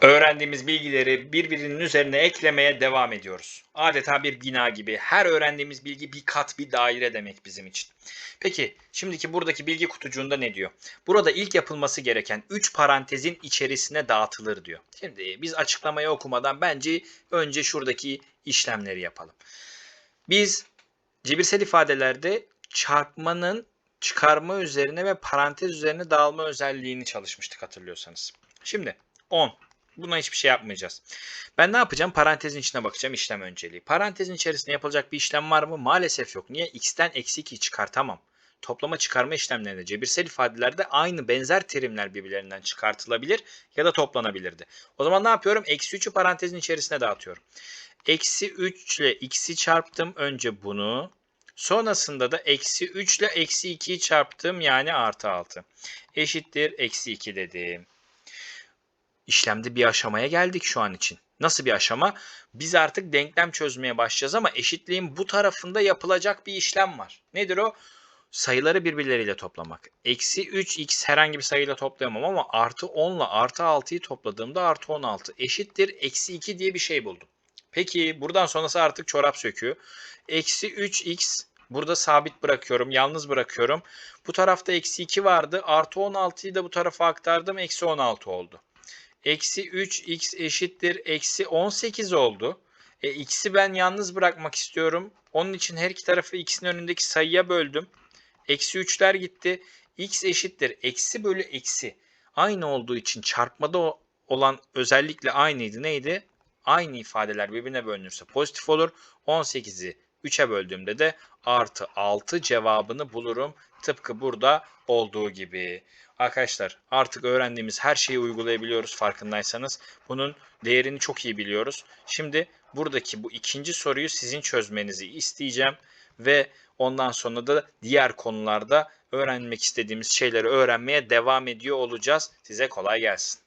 Öğrendiğimiz bilgileri birbirinin üzerine eklemeye devam ediyoruz. Adeta bir bina gibi. Her öğrendiğimiz bilgi bir kat, bir daire demek bizim için. Peki, şimdiki buradaki bilgi kutucuğunda ne diyor? Burada ilk yapılması gereken 3 parantezin içerisine dağıtılır diyor. Şimdi biz açıklamayı okumadan bence önce şuradaki işlemleri yapalım. Biz cebirsel ifadelerde çarpmanın çıkarma üzerine ve parantez üzerine dağılma özelliğini çalışmıştık hatırlıyorsanız. Şimdi 10. Buna hiçbir şey yapmayacağız. Ben ne yapacağım? Parantezin içine bakacağım işlem önceliği. Parantezin içerisinde yapılacak bir işlem var mı? Maalesef yok. Niye? X'ten eksi 2'yi çıkartamam. Toplama çıkarma işlemlerinde cebirsel ifadelerde aynı benzer terimler birbirlerinden çıkartılabilir ya da toplanabilirdi. O zaman ne yapıyorum? Eksi 3'ü parantezin içerisine dağıtıyorum. Eksi 3 ile x'i çarptım. Önce bunu. Sonrasında da eksi 3 ile eksi 2'yi çarptım. Yani artı 6. Eşittir eksi 2 dedim. İşlemde bir aşamaya geldik şu an için. Nasıl bir aşama? Biz artık denklem çözmeye başlayacağız ama eşitliğin bu tarafında yapılacak bir işlem var. Nedir o? Sayıları birbirleriyle toplamak. Eksi 3x herhangi bir sayıyla toplayamam ama artı 10 ile artı 6'yı topladığımda artı 16 eşittir eksi 2 diye bir şey buldum. Peki buradan sonrası artık çorap söküyor. Eksi 3x burada sabit bırakıyorum, yalnız bırakıyorum. Bu tarafta eksi 2 vardı. Artı 16'yı da bu tarafa aktardım. Eksi 16 oldu. Eksi 3x eşittir. Eksi 18 oldu. E, x'i ben yalnız bırakmak istiyorum. Onun için her iki tarafı x'in önündeki sayıya böldüm. Eksi 3'ler gitti. x eşittir. Eksi bölü eksi. Aynı olduğu için çarpmada olan özellikle aynıydı. Neydi? Aynı ifadeler birbirine bölünürse pozitif olur. 18'i 3'e böldüğümde de artı 6 cevabını bulurum. Tıpkı burada olduğu gibi. Arkadaşlar artık öğrendiğimiz her şeyi uygulayabiliyoruz farkındaysanız. Bunun değerini çok iyi biliyoruz. Şimdi buradaki bu ikinci soruyu sizin çözmenizi isteyeceğim. Ve ondan sonra da diğer konularda öğrenmek istediğimiz şeyleri öğrenmeye devam ediyor olacağız. Size kolay gelsin.